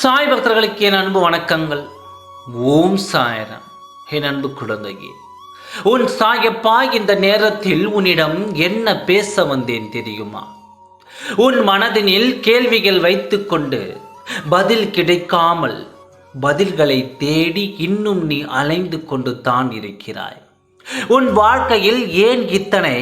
சாய் பக்தர்களுக்கு என் அன்பு வணக்கங்கள். ஓம் சாயரம். என் அன்பு குழந்தையே உன் சாயப்பா இந்த நேரத்தில் உன்னிடம் என்ன பேச வந்தேன் தெரியுமா? உன் மனதினில் கேள்விகள் வைத்துக்கொண்டு பதில் கிடைக்காமல் பதில்களை தேடி இன்னும் நீ அலைந்து கொண்டு தான் இருக்கிறாய். உன் வாழ்க்கையில் ஏன் இத்தனை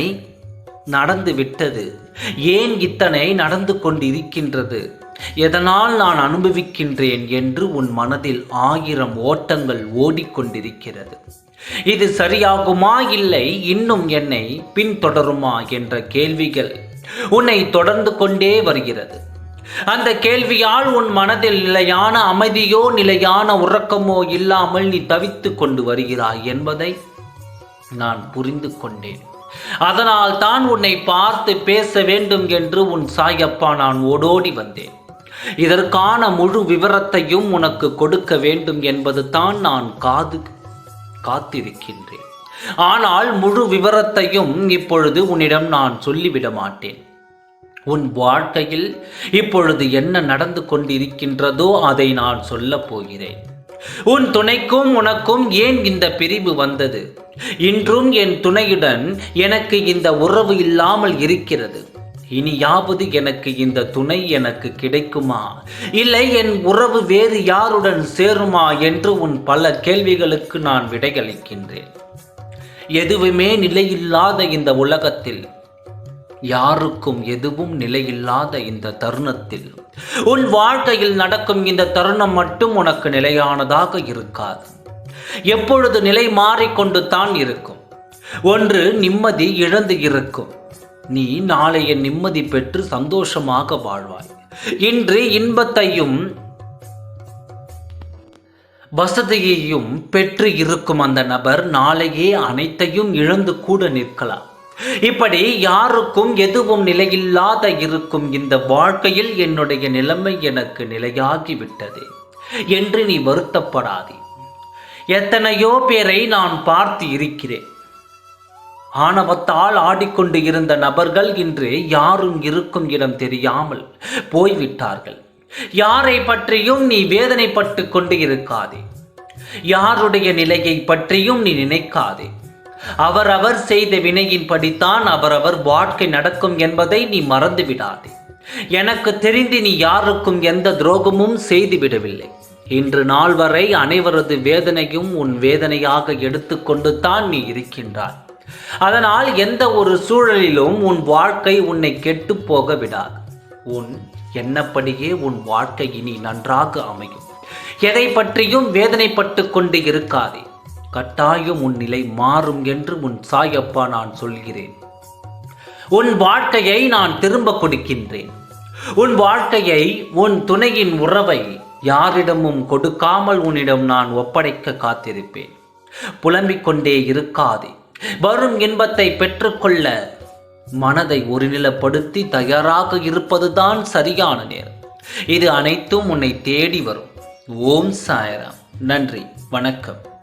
நடந்து விட்டது? ஏன் இத்தனை நடந்து கொண்டிருக்கின்றது? எதனால் நான் அனுபவிக்கின்றேன் என்று உன் மனதில் ஆயிரம் ஓட்டங்கள் ஓடிக்கொண்டிருக்கிறது. இது சரியாகுமா இல்லை? இன்னும் என்னை பின்தொடருமா என்ற கேள்விகள் உன்னை தொடர்ந்து கொண்டே வருகிறது. அந்த கேள்வியால் உன் மனதில் நிலையான அமைதியோ நிலையான உறக்கமோ இல்லாமல் நீ தவித்து கொண்டு வருகிறாய் என்பதை நான் புரிந்து கொண்டேன். அதனால் தான் உன்னை பார்த்து பேச வேண்டும் என்று உன் சாயப்பா நான் ஓடோடி வந்தேன். இதற்கான முழு விவரத்தையும் உனக்கு கொடுக்க வேண்டும் என்பது தான் நான் காது காத்திருக்கின்றேன். ஆனால் முழு விவரத்தையும் இப்பொழுது உன்னிடம் நான் சொல்லிவிட மாட்டேன். உன் வாழ்க்கையில் இப்பொழுது என்ன நடந்து கொண்டிருக்கின்றதோ அதை நான் சொல்லப் போகிறேன். உன் துணைக்கும் உனக்கும் ஏன் இந்த பிரிவு வந்தது? இன்றும் என் துணையுடன் எனக்கு இந்த உறவு இல்லாமல் இருக்கிறது. இனியாவது எனக்கு இந்த துணை எனக்கு கிடைக்குமா? இல்லை என் உறவு வேறு யாருடன் சேருமா என்று உன் பல கேள்விகளுக்கு நான் விடையளிக்கின்றேன். எதுவுமே நிலையில்லாத இந்த உலகத்தில் யாருக்கும் எதுவும் நிலையில்லாத இந்த தருணத்தில் உன் வாழ்க்கையில் நடக்கும் இந்த தருணம் மட்டும் உனக்கு நிலையானதாக இருக்காது. எப்பொழுது நிலை மாறிக்கொண்டு தான் இருக்கும். ஒன்று நிம்மதி இழந்து இருக்கும். நீ நாளைய நிம்மதி பெற்று சந்தோஷமாக வாழ்வாய். இன்று இன்பத்தையும் வசதியையும் பெற்று இருக்கும் அந்த நபர் நாளையே அனைத்தையும் இழந்து கூட நிற்கலாம். இப்படி யாருக்கும் எதுவும் நிலையில்லாத இருக்கும் இந்த வாழ்க்கையில் என்னுடைய நிலைமை எனக்கு நிலையாகிவிட்டது. என்று நீ வருத்தப்படாதே. எத்தனையோ பேரை நான் பார்த்து இருக்கிறேன். ஆணவத்தால் ஆடிக்கொண்டு இருந்த நபர்கள் இன்று யாரும் இருக்கும் இடம் தெரியாமல் போய்விட்டார்கள். யாரை பற்றியும் நீ வேதனைப்பட்டு கொண்டு இருக்காதே. யாருடைய நிலையை பற்றியும் நீ நினைக்காதே. அவரவர் செய்த வினையின் படித்தான் அவரவர் வாழ்க்கை நடக்கும் என்பதை நீ மறந்து விடாதே எனக்கு தெரிந்து நீ யாருக்கும் எந்த துரோகமும் செய்து விடவில்லை இன்று நாள் வரை அனைவரது வேதனையும் உன் வேதனையாக எடுத்துக்கொண்டு தான் நீ இருக்கின்றாய். அதனால் எந்த ஒரு சூழலிலும் உன் வாழ்க்கை உன்னை கெட்டு போக விடாது. உன் எண்ணப்படியே உன் வாழ்க்கை இனி நன்றாக அமையும். எதை பற்றியும் வேதனைப்பட்டு கொண்டு இருக்காதே. கட்டாயம் உன் நிலை மாறும் என்று உன் சாயப்பா நான் சொல்கிறேன். உன் வாழ்க்கையை நான் திரும்ப கொடுக்கின்றேன். உன் வாழ்க்கையை உன் துணையின் உறவை யாரிடமும் கொடுக்காமல் உன்னிடம் நான் ஒப்படைக்க காத்திருப்பேன். புலம்பிக் கொண்டே இருக்காதே. வரும் இன்பத்தை பெற்றுக்கொள்ள மனதை ஒருநிலைப்படுத்தி தயாராக இருப்பதுதான் சரியான நேரம். இது அனைத்தும் உன்னை தேடி வரும். ஓம் சாயராம். நன்றி. வணக்கம்.